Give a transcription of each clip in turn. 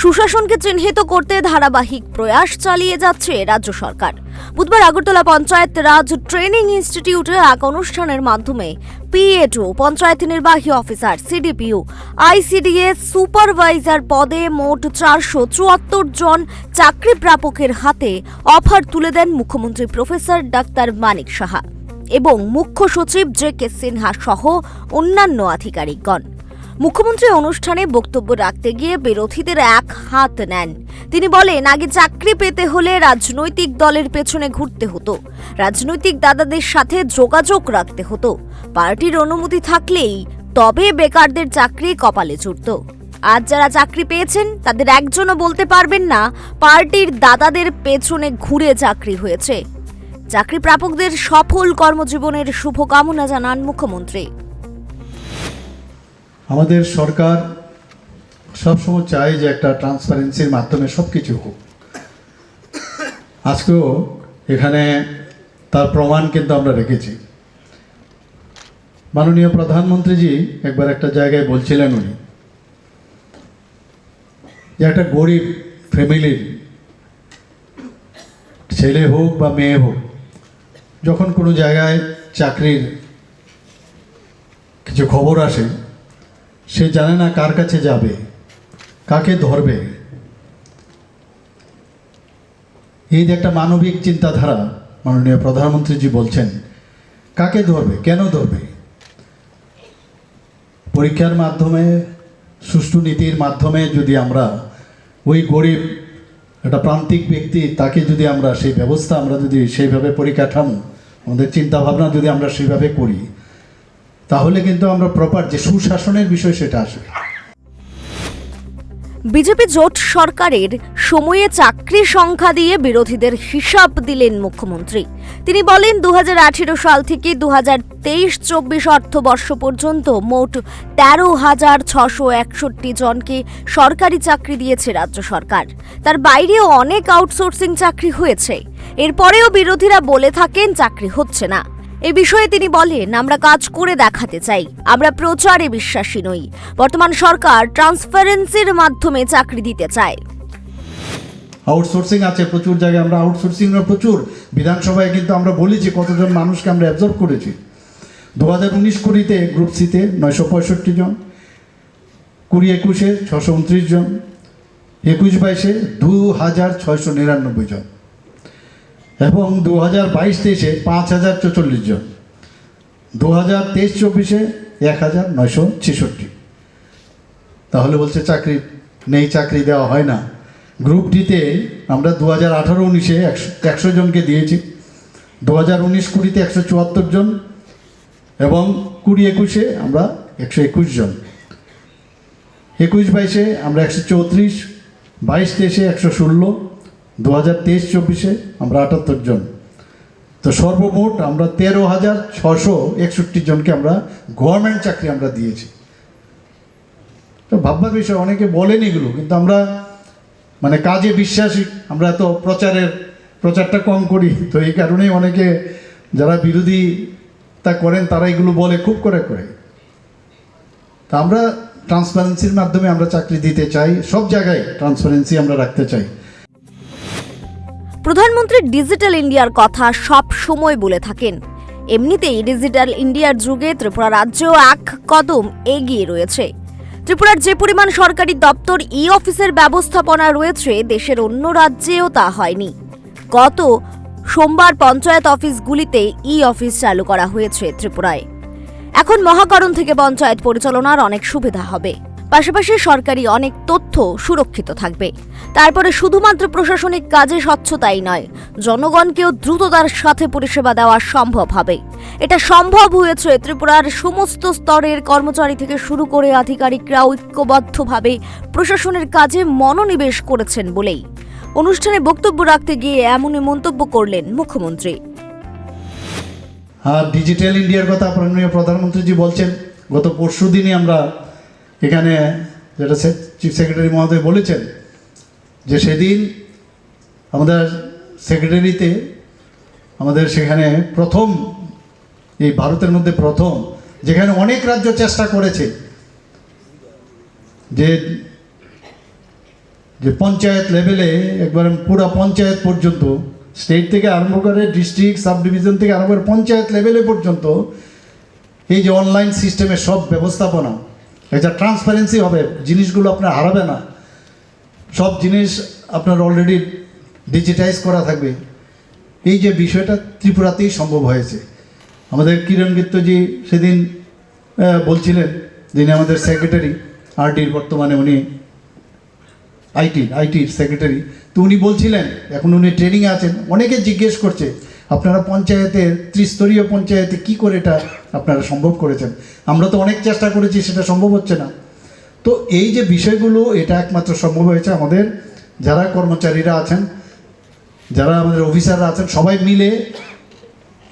সুশাসনকে চিহ্নিত করতে ধারাবাহিক প্রয়াস চালিয়ে যাচ্ছে রাজ্য সরকার। বুধবার আগরতলা পঞ্চায়েত রাজ ট্রেনিং ইনস্টিটিউটে এক অনুষ্ঠানের মাধ্যমে পিএটু পঞ্চায়েত নির্বাহী অফিসার সিডিপিউ আইসিডিএস সুপারভাইজার পদে মোট চারশো চুয়াত্তর জন চাকরি প্রাপকের হাতে অফার তুলে দেন মুখ্যমন্ত্রী প্রফেসর ডাক্তার মানিক সাহা এবং মুখ্য সচিব জে কে সিনহা সহ অন্যান্য আধিকারিকগণ। মুখ্যমন্ত্রী অনুষ্ঠানে বক্তব্য রাখতে গিয়ে বিরোধীদের এক হাত নেন। তিনি বলেন, আগে চাকরি পেতে হলে রাজনৈতিক দলের পেছনে ঘুরতে হতো। রাজনৈতিক দাদাদের সাথে যোগাযোগ রাখতে হতো। পার্টির অনুমতি থাকলেই তবে বেকারদের চাকরি কপালে জুটত। আজ যারা চাকরি পেয়েছেন, তাদের একজনও বলতে পারবেন না, পার্টির দাদাদের পেছনে ঘুরে চাকরি হয়েছে। চাকরি প্রাপকদের সফল কর্মজীবনের শুভকামনা জানান মুখ্যমন্ত্রী। আমাদের সরকার সবসময় চায় যে একটা ট্রান্সপারেন্সির মাধ্যমে সব কিছু হোক। আজকেও এখানে তার প্রমাণ কিন্তু আমরা রেখেছি। মাননীয় প্রধানমন্ত্রীজি একবার একটা জায়গায় বলছিলেন উনি যে একটা গরিব ফ্যামিলির ছেলে হোক বা মেয়ে হোক, যখন কোনো জায়গায় চাকরির কিছু খবর আসে সে জানে না কার কাছে যাবে, কাকে ধরবে। এই যে একটা মানবিক চিন্তাধারা মাননীয় প্রধানমন্ত্রীজি বলছেন, কাকে ধরবে, কেন ধরবে? পরীক্ষার মাধ্যমে, সুষ্ঠু নীতির মাধ্যমে যদি আমরা ওই গরিব, একটা প্রান্তিক ব্যক্তি, তাকে যদি আমরা সেই ব্যবস্থা আমরা যদি সেইভাবে পরিকাঠামো, আমাদের চিন্তাভাবনা যদি আমরা সেইভাবে করি তাহলে কিন্তু আমরা প্রপার যে সুশাসনের বিষয় সেটা আসবে। বিজেপি জোট সরকারের সময়ে চাকরি সংখ্যা দিয়ে বিরোধীদের হিসাব দিলেন মুখ্যমন্ত্রী। তিনি বলেন, দুহাজার আঠেরো সাল থেকে দু তেইশ চব্বিশ অর্থবর্ষ পর্যন্ত মোট তেরো হাজার ছশো একষট্টি জনকে সরকারি চাকরি দিয়েছে রাজ্য সরকার। তার বাইরেও অনেক আউটসোর্সিং চাকরি হয়েছে। এরপরেও বিরোধীরা বলে থাকেন, চাকরি হচ্ছে না। এ বিষয়ে তিনি বলেন, আমরা কাজ করে দেখাতে চাই। আমরা প্রচারে বিশ্বাসী নই। বর্তমান সরকার ট্রান্সপারেন্সির মাধ্যমে চাকরি দিতে চায়। আউটসোর্সিং আছে প্রচুর জায়গায়, আমরা আউটসোর্সিং প্রচুর। বিধানসভায় কিন্তু আমরা বলেছি কতজন মানুষকে আমরা অ্যাবজর্ব করেছি। দু হাজার উনিশ কুড়িতে গ্রুপ সিতে নয়শো পঁয়ষট্টি জন, কুড়ি একুশে ছশো উনত্রিশ জন, একুশ বাইশে দু হাজার ছয়শো নিরানব্বই জন। এবং দু হাজার বাইশ তেইশে পাঁচ হাজার চৌচল্লিশ জন। দু হাজার তেইশ চব্বিশে এক হাজার নয়শো ছেষট্টি। তাহলে বলছে চাকরি নেই, চাকরি দেওয়া হয় না। গ্রুপ ডিতে আমরা দু হাজার আঠারো উনিশে একশো একশো জনকে দিয়েছি। দু হাজার উনিশ কুড়িতে একশো চুয়াত্তর জন এবং কুড়ি একুশে আমরা একশো একুশ জন। একুশ বাইশে আমরা একশো চৌত্রিশ, বাইশ তেইশে একশো ষোলো দু হাজার তেইশ চব্বিশে আমরা আটাত্তর জন। তো সর্বমোট আমরা তেরো হাজার ছশো একষট্টি জনকে আমরা গভর্নমেন্ট চাকরি আমরা দিয়েছি। তো ভাববার বিষয়, অনেকে বলেন এগুলো, কিন্তু আমরা মানে কাজে বিশ্বাসী, আমরা তো প্রচারের, প্রচারটা কম করি। তো এই কারণেই অনেকে যারা বিরোধী তা করেন, তারা এগুলো বলে খুব করে করে। তা আমরা ট্রান্সপারেন্সির মাধ্যমে আমরা চাকরি দিতে চাই, সব জায়গায় ট্রান্সপারেন্সি আমরা রাখতে চাই। প্রধানমন্ত্রী ডিজিটাল ইন্ডিয়ার কথা সব সময় বলে থাকেন। এমনিতেই ডিজিটাল ইন্ডিয়ার যুগে ত্রিপুরা রাজ্যও এক কদম এগিয়ে রয়েছে। ত্রিপুরার যে পরিমাণ সরকারি দপ্তর ই অফিসের ব্যবস্থাপনা রয়েছে, দেশের অন্য রাজ্যেও তা হয়নি। গত সোমবার পঞ্চায়েত অফিসগুলিতে ই অফিস চালু করা হয়েছে ত্রিপুরায়। এখন মহাকরণ থেকে পঞ্চায়েত পরিচালনার অনেক সুবিধা হবে। পাশাপাশি সরকারি অনেক তথ্য সুরক্ষিত থাকবে। তারপরে শুধুমাত্র প্রশাসনিক কাজে স্বচ্ছতাই নয়, জনগণকেও দ্রুততার সাথে পরিষেবা দেওয়া সম্ভব হবে। এটা সম্ভব হয়েছে ত্রিপুরার সমস্ত স্তরের কর্মচারী থেকে শুরু করে আধিকারিকরা ঐক্যবদ্ধভাবে প্রশাসনের কাজে মনোনিবেশ করেছেন বলেই। অনুষ্ঠানে বক্তব্য রাখতে গিয়ে এমনই মন্তব্য করলেন মুখ্যমন্ত্রী। ডিজিটাল ইন্ডিয়ার কথা প্রধানমন্ত্রীজি বলছেন, গত পরশু দিনই আমরা এখানে যেটা চিফ সেক্রেটারি মহোদয় বলেছেন যে সেদিন আমাদের সেক্রেটারিতে আমাদের সেখানে প্রথম, এই ভারতের মধ্যে প্রথম, যেখানে অনেক রাজ্য চেষ্টা করেছে যে যে পঞ্চায়েত লেভেলে একবার পুরো পঞ্চায়েত পর্যন্ত স্টেট থেকে আরম্ভ করে ডিস্ট্রিক্ট সাব ডিভিশন থেকে আরম্ভ করে পঞ্চায়েত লেভেলে পর্যন্ত এই যে অনলাইন সিস্টেমের সব ব্যবস্থাপনা এটা ট্রান্সপারেন্সি হবে। জিনিসগুলো আপনার হারাবে না। সব জিনিস আপনার অলরেডি ডিজিটাইজ করা থাকবে। এই যে বিষয়টা ত্রিপুরাতেই সম্ভব হয়েছে। আমাদের কিরণ গিত্তজি সেদিন বলছিলেন, যিনি আমাদের সেক্রেটারি আরটির বর্তমানে উনি আইটি আইটির সেক্রেটারি তো উনি বলছিলেন, এখন উনি ট্রেনিংয়ে আছেন, অনেকে জিজ্ঞেস করছে আপনারা পঞ্চায়েতের ত্রিস্তরীয় পঞ্চায়েতে কি করে এটা আপনারা সম্ভব করেছেন? আমরা তো অনেক চেষ্টা করেছি, সেটা সম্ভব হচ্ছে না। তো এই যে বিষয়গুলো, এটা একমাত্র সম্ভব হয়েছে আমাদের। যারা কর্মচারীরা আছেন, যারা আমাদের অফিসাররা আছেন, সবাই মিলে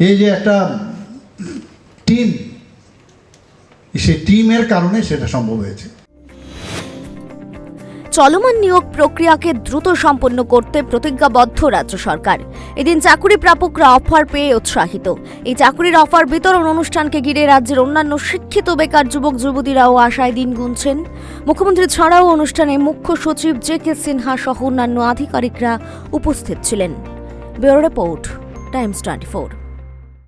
এই যে একটা টিম, সেই টিমের কারণে সেটা সম্ভব হয়েছে। চলমান নিয়োগ প্রক্রিয়াকে দ্রুত সম্পন্ন করতে প্রতিজ্ঞাবদ্ধ রাজ্য সরকার। এদিন চাকুরি প্রাপকরা অফার পেয়ে উৎসাহিত। এই চাকুরির অফার বিতরণ অনুষ্ঠানকে ঘিরে রাজ্যের অন্যান্য শিক্ষিত বেকার যুবক, যুবতীরাও আশায় দিন গুনছেন। মুখ্যমন্ত্রী ছাড়াও অনুষ্ঠানে মুখ্য সচিব জে কে সিনহা সহ অন্যান্য আধিকারিকরা উপস্থিত ছিলেন। Bureau report, Times Twenty